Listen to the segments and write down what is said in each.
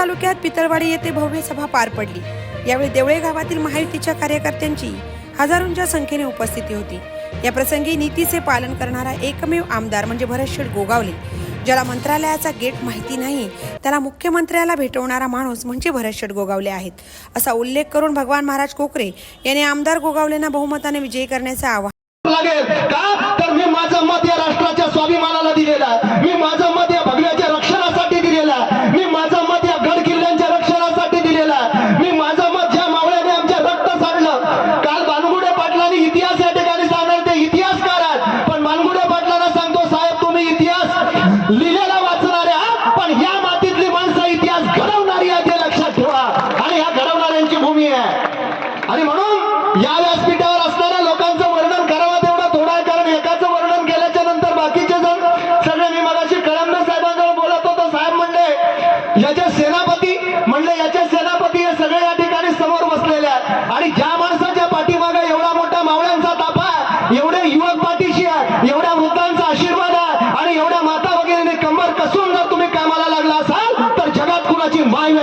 तालुक्यात पितळवाडी येथे भव्य सभा पार पडली. यावेळी देवळे गावातील महायुतीच्या कार्यकर्त्यांची हजारोंच्या संख्येने उपस्थिती होती. या प्रसंगी नीतीचे पालन करणारा एकमेव आमदार म्हणजे भरतशेठ गोगावले ज्याला मंत्रालयाचा गेट माहिती नाही त्याला मुख्यमंत्र्याला भेटवणारा माणूस म्हणजे भरतशेठ गोगावले आहेत. असा उल्लेख करून भगवान महाराज कोकरे यांनी आमदार गोगावलेंना बहुमताने विजयी करण्याचे आवाहन लागेल का? तर मी माझं मत या राष्ट्राच्या स्वाभिमानाला दिलेला मी माझं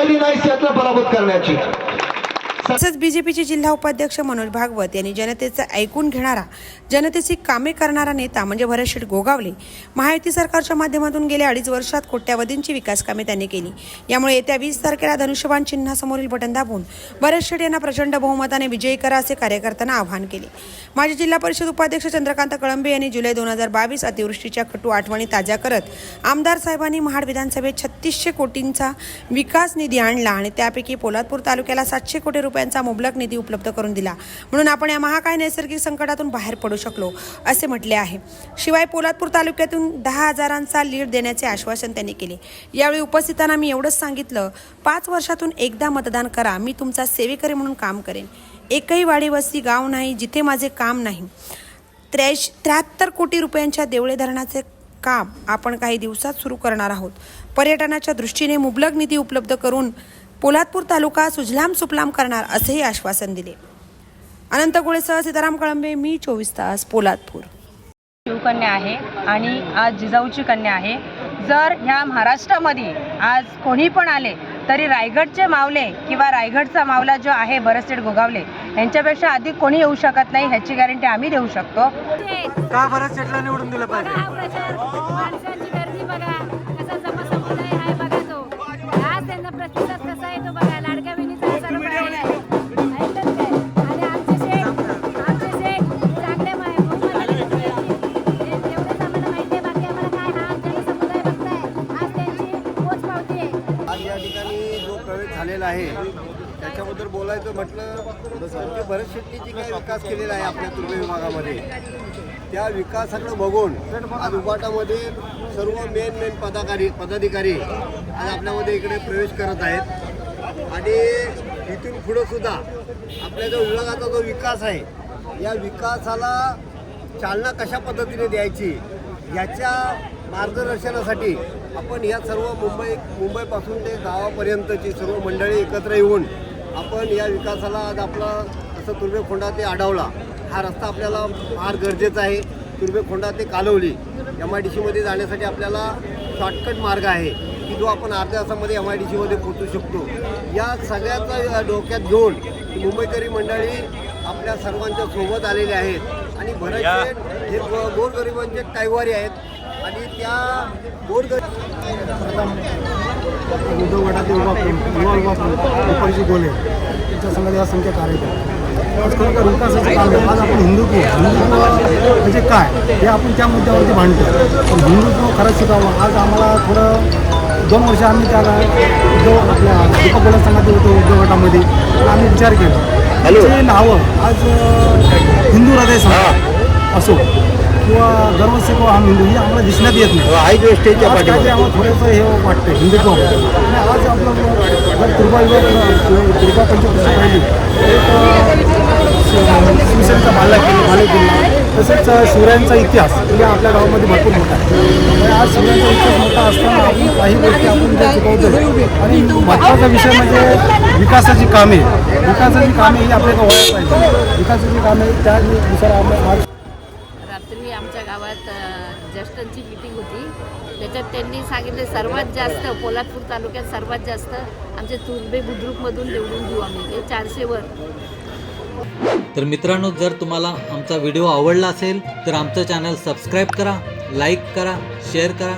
राहिली नाही त्यातला पराभूत करण्याची? तसेच बीजेपीचे जिल्हा उपाध्यक्ष मनोज भागवत यांनी जनतेचं ऐकून घेणारा जनतेची कामे करणारा नेता म्हणजे भरतशेठ गोगावले महायुती सरकारच्या माध्यमातून गेल्या अडीच वर्षात कोट्यावधींची विकास कामे त्यांनी केली. यामुळे येत्या वीस तारखेला धनुष्यबाण चिन्हासमोरील बटन दाबून भरतशेठ यांना प्रचंड बहुमताने विजयी करा असे कार्यकर्त्यांना आवाहन केले. माजी जिल्हा परिषद उपाध्यक्ष चंद्रकांत कळंबे यांनी जुलै दोन हजार बावीस अतिवृष्टीच्या खटू आठवणी ताज्या करत आमदार साहेबांनी महाड विधानसभेत छत्तीसशे कोटींचा विकास निधी आणला आणि त्यापैकी पोलादपूर तालुक्याला सातशे कोटी रुपये रुपयांचा मुबलक निधी उपलब्ध करून दिला. म्हणून आपण या महाकाय नैसर्गिक संकटातून बाहेर पडू शकलो असे म्हटले आहे. शिवाय पोलादपूर तालुक्यातून दहा हजारांचा लीड देण्याचे आश्वासन त्यांनी केले. यावेळी उपस्थितांना मी एवढंच सांगितलं पाच वर्षातून एकदा मतदान करा मी तुमचा सेवेकरी म्हणून काम करेन. एकही वाडी वस्ती गाव नाही जिथे माझे काम नाही. त्र्याऐंशी त्र्याहत्तर कोटी रुपयांच्या देवळे धरणाचे काम आपण काही दिवसात सुरू करणार आहोत. पर्यटनाच्या दृष्टीने मुबलक निधी उपलब्ध करून पोलादपूर तालुका सुजलाम सुफलाम करणार असेही आश्वासन दिले. अनंत गुळेसह सीताराम कळंबे मी चोवीस तास पोलादपूर. शिवकन्या आहे आणि आज जिजाऊची कन्या आहे. जर ह्या महाराष्ट्रामध्ये आज कोणी पण आले तरी रायगडचे मावले किंवा रायगडचा मावला जो आहे भरतसेठ गोगावले यांच्यापेक्षा अधिक कोणी येऊ शकत नाही ह्याची गॅरंटी आम्ही देऊ शकतो. का बरं सेटला निवडून दिलं पाहिजे? आहे. त्याच्याबद्दल बोलायचं म्हटलं भरत शेट्टीची काय विकास केलेला आहे आपल्या तुर्भे विभागामध्ये? त्या विकासाकडे बघून आज उपाटामध्ये सर्व मेन मेन पदाधिकारी पदाधिकारी आज आपल्यामध्ये इकडे प्रवेश करत आहेत. आणि इथून पुढं सुद्धा आपल्या जो विभागाचा जो विकास आहे या विकासाला चालना कशा पद्धतीने द्यायची याच्या मार्गदर्शनासाठी आपण या सर्व मुंबई मुंबईपासून ते गावापर्यंतची सर्व मंडळी एकत्र येऊन आपण या विकासाला आज आपला असं तुर्भेखोंडा ते आढावला. हा रस्ता आपल्याला फार गरजेचा आहे. तुर्भेखोंडा ते कालवली एम आय डी सीमध्ये जाण्यासाठी आपल्याला शॉर्टकट मार्ग आहे. की जो आपण अर्ध्या तासामध्ये एम आय डी सीमध्ये पोहोचू शकतो. या सगळ्याचा डोक्यात घेऊन मुंबईकरी मंडळी आपल्या सर्वांच्या सोबत आलेले आहेत. आणि भरतशेठ हे गोरगरिबांचे कायवारी आहेत. आणि त्या गोरगरीब उद्धव गटाचे रुपालीजी गोले यांच्या संघात असंख्य कार्यक्रम आज खरोखर विकासाचं काम आहे. आज आपण हिंदुत्व हिंदुत्व म्हणजे काय? हे आपण त्या मुद्द्यावरती भांडतो. पण हिंदुत्व खरंच शिकावं आज आम्हाला थोडं दोन वर्ष आम्ही त्याला उद्धव आपल्या दीपक बोला संघात होतो उद्धव गटामध्ये आम्ही विचार केला. ते नावं आज हिंदू हृदय असो. किंवा गर्वसेको हा हिंदू हे आम्हाला दिसण्यात येत नाही. आम्हाला थोडंसं हे वाटतं हिंदुत्व आज आपलं जर कृपा कृपा पंचकृषी पाहिली एक शिवसेनेचा किल्ला किल्ला तसेच शिवरायांचा इतिहास म्हणजे आपल्या गावामध्ये भरपूर मोठा आहे. आज शिवरायांचा इतिहास मोठा असताना आपण काही गोष्टी आपण त्या चुकवतो आणि महत्त्वाचा विषय म्हणजे विकासाची कामे. विकासाची कामे ही आपल्याला पाहिजे. विकासाची कामे त्यानुसार आपण आज रात्री आमच्या गावात ज्येष्ठांची मीटिंग होती. त्याच्यात त्यांनी सांगितले सर्वात जास्त पोलादपूर तालुक्यात सर्वात जास्त आमचे तुर्बे बुद्रुकमधून निवडून देऊ आम्ही ते चारशेवर तर मित्रांनो जर तुम्हाला आमचा व्हिडिओ आवडला असेल तर आमचं चॅनल सबस्क्राईब करा लाईक करा शेअर करा.